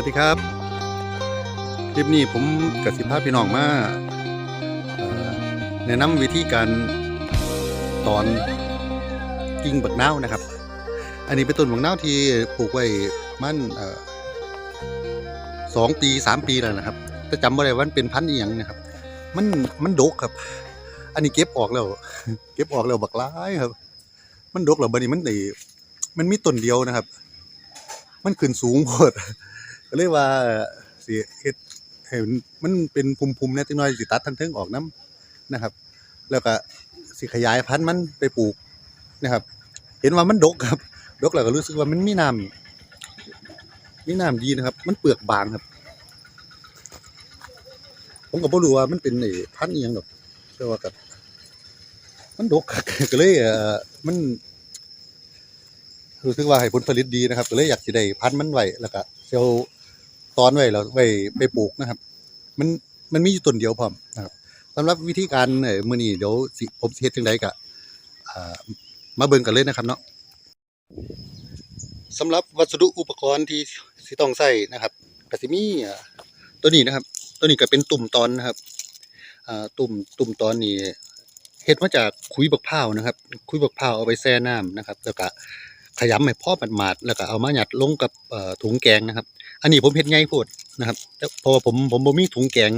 วัสดีครับ คลิปนี้ผมกับสิภาพพี่น้องมาแนะนำวิธีการตอนกิ่งบักเนานะครับ อันนี้เป็นต้นบักเนาที่ปลูกไว้มันเอ่อสองปีสามปีแล้วนะครับแต่จำไม่ได้ว่ามันเป็นพันธุ์อีหยังนะครับ มันมันดกครับ อันนี้เก็บออกแล้ว เก็บออกแล้วบักหลายครับ มันดกแล้วบัดนี้มันได้มันมีต้นเดียวนะครับ มันขึ้นสูงโพด ก็เลยว่าสิเฮ็ดให้มันมันเป็นภูมิๆแหน่จักหน่อยสิตัดทั้งเทิงออกนํนะครับ แล้วก็สิขยายพันธุ์มันไปปลูกนะครับ เห็นว่ามันดกครับ ดกแล้วก็รู้สึกว่ามันมีน้ำมีน้ำดีนะครับ มันเปลือกบางครับ ผมก็บ่รู้ว่ามันเป็นไอ้พันธุ์อีหยังดอกแต่ว่าก็มันดกก็เลยเอ่อมันรู้สึกว่าให้ผลผลิตดีนะครับ ก็เลยอยากสิได้พันธุ์มันไว้แล้วก็เซล ตอนไว้แล้วไว้ไปปลูกนะครับ มันมันมีอยู่ต้นเดียวพร้อมนะครับสำหรับวิธีการเอ่อมื้อนี้เดี๋ยวสิผมสิเฮ็ดจังไดก็อ่ามาเบิ่งกันเลยนะครับเนาะสำหรับวัสดุอุปกรณ์ที่สิต้องใช้นะครับก็สิมี่ตัวนี้นะครับ ตัวนี้ก็เป็นตุ่มตอนนะครับตุ่มตุ่มตอนนี้เฮ็ดมาจากขุยบักพร้าวนะครับขุยบักพร้าวเอาไปแช่น้ำนะครับ แล้วก็ขยำให้พ่อหมาดๆแล้วก็เอามาหยัดลงกับถุงแกงนะครับ อันนี้ผมเฮ็ดใหญ่โพดนะครับแต่เพราะว่าผมผมบ่มีถุงแกง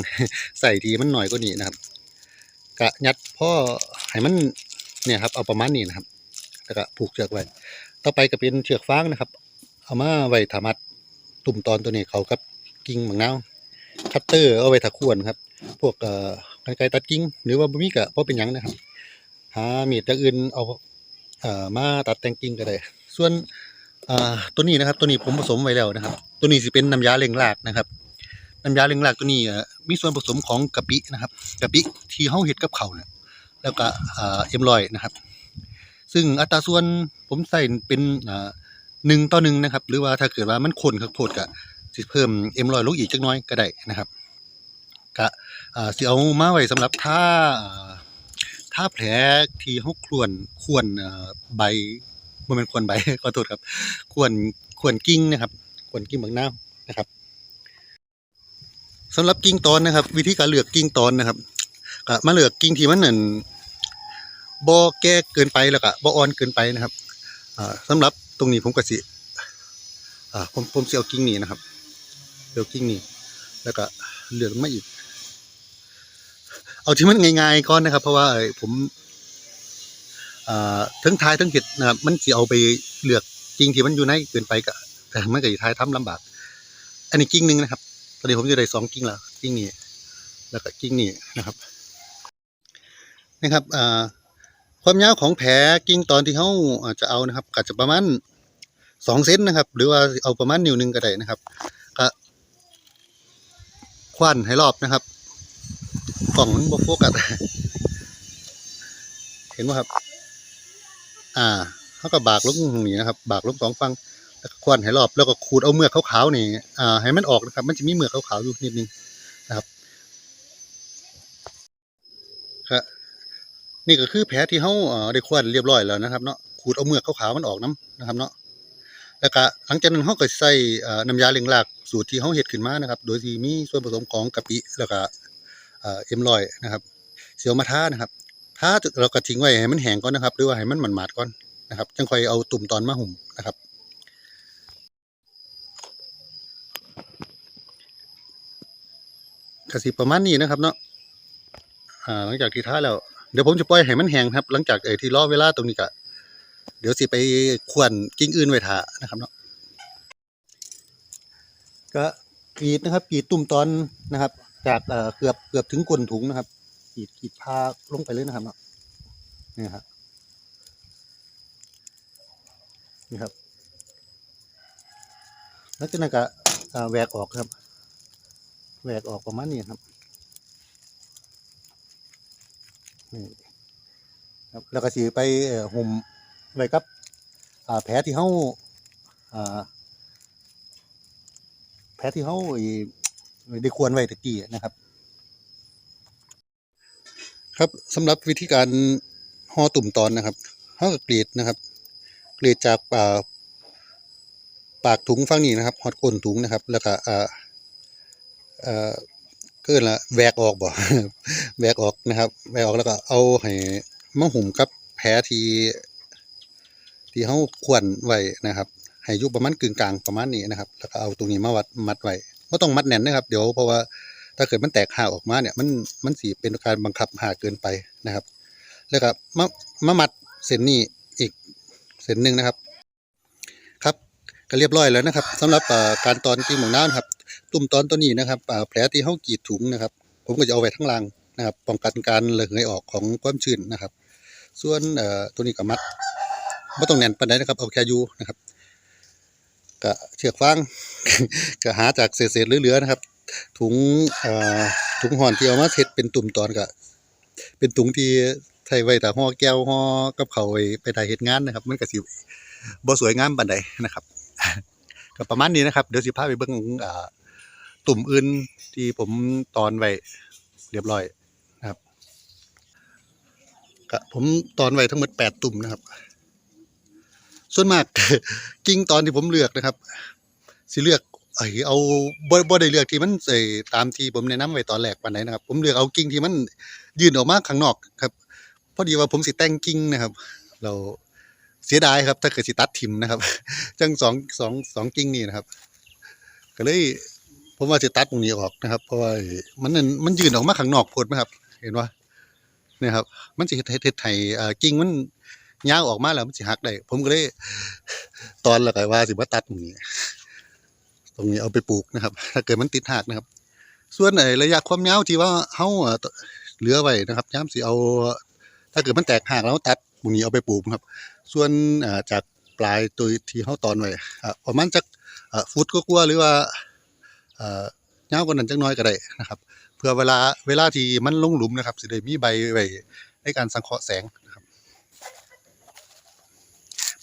ใส่ทีมันหน่อยกว่านี้นะครับ กะยัดพ่อให้มันเนี่ยครับ เอาประมาณนี้นะครับแล้วก็ผูกเชือกไว้ต่อไปก็เป็นเชือกฟางนะครับ เอามาไว้ถามัดตุ่มตอนตัวนี้เขากับกิ่งบางนาวคัตเตอร์เอาไว้ถักขวนครับ พวกเอ่อกรรไกรตัดกิ่งหรือว่าบ่มีก็บ่เป็นหยังนะครับหามีดอย่างอื่นเอาเอ่อมาตัดแต่งกิ่งก็ได้ ส่วน อ่าตัวนี้นะครับ ตัวนี้ผมผสมไว้แล้วนะครับ ตัวนี้สิเป็นน้ำยาเล็งรากนะครับน้ำยาเล็งรากตัวนี้มีส่วนผสมของกะปินะครับกะปิที่เฮาเฮ็ดกับเขาเนี่ยแล้วก็เอ็มลอยนะครับ ซึ่งอัตราส่วนผมใส่เป็นหนึ่งต่อหนึ่งนะครับ หรือว่าถ้าเกิดว่ามันข้นคักโพดก็สิเพิ่มเอ็มลอยลงอีกจักน้อยก็ได้นะครับก็สิเอามาไว้สำหรับถ้าถ้าแผลที่เฮาครวนควรใบ บ่แม่นควรใบขอโทษครับควรควรกิ่งนะครับควรกิ่งบางนานะครับสำหรับกิ่งตอนนะครับ วิธีการเลือกกิ่งตอนนะครับก็มาเลือกกิ่งที่มันหนั่นบ่แก่เกินไปแล้วก็บ่อ่อนเกินไปนะครับอ่าสำหรับตรงนี้ผมก็สิผมผมสิเอากิ่งนี้นะครับเลือกกิ่งนี้แล้วก็เลือกมาอีก เอาที่มันง่ายๆก่อนนะครับ เพราะว่าผม ทั้งทายทั้งเห็ดนะครับมันสิเอาไปเลือกกิ่งที่มันอยู่ในเกินไปก็แต่มันก็สิทายทำลำบาก อันนี้กิ่งหนึ่งนะครับ ตอนนี้ผมจะได้สองกิ่งแล้วกิ่งนี้แล้วก็กิ่งนี้นะครับนะครับความยาวของแผลกิ่งตอนที่เขาจะเอานะครับก็จะประมาณสองเซนนะครับ หรือว่าเอาประมาณนิ้วหนึ่งก็ได้นะครับก็ควันให้รอบนะครับ กล่องมันบ่โฟกัสเห็นไหมครับ อ่าเขาก็บากลงตรงนี้นะครับ บากลงสองฝั่งแล้วก็ควนให้รอบแล้วก็ขูดเอาเมือกขาวๆนี่อ่าให้มันออกนะครับ มันจะมีเมือกขาวๆอยู่นิดนึงนะครับครับนี่ก็คือแผลที่เขาอ่อได้ควนเรียบร้อยแล้วนะครับเนาะขูดเอาเมือกขาวๆมันออกน้ำนะครับเนาะแล้วก็หลังจากนั้นเขาก็ใส่อ่อน้ำยาเล็งรากสูตรที่เขาเฮ็ดขึ้นมานะครับ โดยที่มีส่วนผสมของกะปิแล้วก็เอ่อเอ็มลอยนะครับ เสียวมาทานะครับ ถ้าเราก็ทิ้งไว้ให้มันแห้งก่อนนะครับหรือว่าให้มันหมาดๆก่อนนะครับจังค่อยเอาตุ่มตอนมาหุ่มนะครับกสิประมาณนี้นะครับเนาะอ่าหลังจากที่ท้าแล้วเดี๋ยวผมจะปล่อยให้มันแห้งครับ หลังจากเออที่รอเวลาตรงนี้ก็เดี๋ยวสิไปขวนกิ่งอื่นไว้ท่านะครับเนาะก็กรีดนะครับกรีดตุ่มตอนนะครับ จากเอ่อเกือบเกือบถึงก้นถุงนะครับ ขีดขีดพาลงไปเลยนะครับเนาะนี่ครับนี่ครับ แล้วจากนั้นก็แหวกออกครับแหวกออกประมาณนี้ครับนี่ครับแล้วก็สีไปห่มไว้กับแผลที่เขาอ่าแผลที่เขาไอ้ได้ควรไว้ตะกี้นะครับ ครับสำหรับวิธีการห่อตุ่มตอนนะครับเขาก็กรีดนะครับกรีดจากอ่าปากถุงฝั่งนี้นะครับฮอดก้นถุงนะครับ แล้วก็เอ่อเอ่อเกินละแวกออกบ่แวกออกนะครับแวกออกแล้วก็เอาให้มาหุ่มกับแผลที่ที่เฮาควรไว้นะครับ ให้อยู่ประมาณกึ่งกลางประมาณนี้นะครับ แล้วก็เอาตรงนี้มาวัดมัดไว้บ่ต้องมัดแน่นนะครับ เดี๋ยวเพราะว่า ถ้าเกิดมันแตกห่าออกมาเนี่ยมันมันสิเป็นการบังคับห่าเกินไปนะครับ แล้วก็มามามัดเส้นนี้อีกเส้นหนึ่งนะครับ ครับก็เรียบร้อยแล้วนะครับสำหรับการตอนกิ่งหมองน้าวนครับ ตุ่มตอนตัวนี้นะครับแผลที่เฮากีดถุงนะครับ ผมก็จะเอาไว้ข้งล่างนะครับ ป้องกันการระเหยออกของความชื้นนะครับ ส่วนตัวนี้ก็มัดไม่ต้องแน่นปานใดนะครับเอาแค่ยูนะครับก็เชือกฟางก็หาจากเศษๆเหลือๆนะครับ ถุงอ่อถุงห่อนที่เอามาเฮ็ดเป็นตุ่มตอนก็เป็นถุงที่ใช้ไว้แต่ห่อแก้วห่อกับเขาไว้ไปถ่ายเฮ็ดงานนะครับ มันก็สิบ่สวยงามปานใดนะครับก็ประมาณนี้นะครับ เดี๋ยวสิพาไปเบิ่งอ่าตุ่มอื่นที่ผมตอนไว้เรียบร้อยนะครับก็ผมตอนไว้ทั้งหมดแปดตุ่มนะครับ ส่วนมาก กิ่งตอนที่ผมเลือกนะครับ สิเลือก ไอเอาบ่บ่ได้เลือกที่มันใส่ตามที่ผมแนะนำไว้ตอนแรกปานใดนะครับ ผมเลือกเอากิ่งที่มันยื่นออกมาข้างนอกครับพอดีว่าผมสิแต่งกิ่งนะครับ เราเสียดายครับ ถ้าเกิดสิตัดทิมนะครับ จังสองสองสองกิ่งนี่นะครับ ก็เลยผมว่าจะตัดตรงนี้ออกนะครับ เพราะว่ามันนั่นมันยื่นออกมาข้างนอกพดไหมครับ เห็นว่าเนี่ยครับ มันสิเฮ็ดเฮ็ดเฮ็ดให้เอ่อกิ่งมันยาวออกมาแล้วมันสิหักได้ผมก็เลยตอนแล้วก็ว่าสิว่าตัดตรงนี้ ตรงนี้เอาไปปลูกนะครับ ถ้าเกิดมันติดหักนะครับ ส่วนไอ้ระยะความยาวที่ว่าเฮาเอ่อเหลือไว้นะครับยามสิเอา ถ้าเกิดมันแตกหักแล้วตัดตรงนี้เอาไปปลูกครับ ส่วนจากปลายตัวที่เฮาตอนไว้อะประมาณจักฟุตกว่าๆหรือว่าเอ่อยาวกว่านั้นจักน้อยก็ได้นะครับ เพื่อเวลาเวลาที่มันลงหลุมนะครับสิได้มีใบไว้ในการสังเคราะห์แสงนะครับ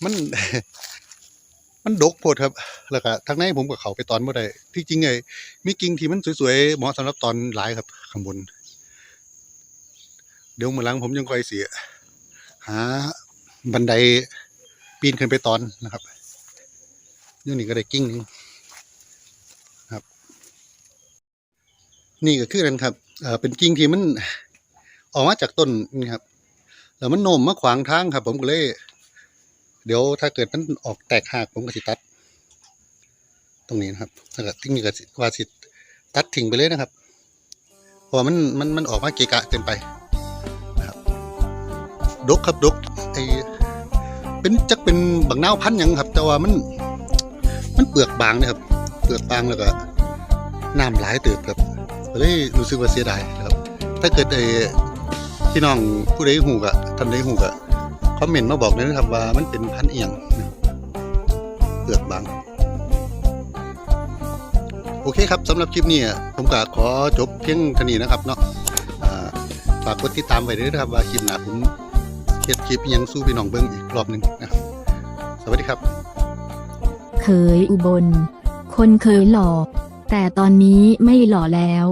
มัน มันดกโพดครับ แล้วก็ทางในผมกับเขาไปตอนบ่ได้ที่จริงไอ้มีกิ่งที่มันสวยๆเหมาะสำหรับตอนหลายครับข้างบน เดี๋ยวเมื้อหลังผมยังคอยเสิหาบันไดปีนขึ้นไปตอนนะครับอยู่นี่ก็ได้กิ่งหนึงครับ นี่ก็คือกันครับเอ่อเป็นกิ่งที่มันออกมาจากต้นนี่ครับแล้วมันโน้มมาขวางทางครับ ผมก็เลย เดี๋ยวถ้าเกิดมันออกแตกหักผมก็สิตัด ตรงนี้นะครับแล้วก็ทิ้งนี่ก็ว่าสิตัดทิ้งไปเลยนะครับเพราะมันมันมันออกมาเกะกะเกินไปนะครับดกครับดกไอเป็นจักเป็นบักนาพันยังครับ แต่ว่ามัน มันเปลือกบางนะครับ เปลือกบางแล้วก็น้ำหลายเติบครับเลยรู้สึกว่าเสียดายครับ ถ้าเกิดไอ้พี่น้องผู้ใดหูกะท่านใดหูกะ คอมเมนต์มาบอกเลยนะครับว่ามันเป็นพันเอียงเปลือกบาง โอเคครับสำหรับคลิปนี้ผมก็ขอจบเพียงเท่านี้นะครับเนาะฝากกดติดตามไว้ด้วยนะครับว่าคลิปหน้าผมเฮ็ดคลิปยังสู้พี่น้องเบิ่งอีกรอบหนึ่งนะครับ สวัสดีครับ เคยอุบล คนเคยหล่อ แต่ตอนนี้ไม่หล่อแล้ว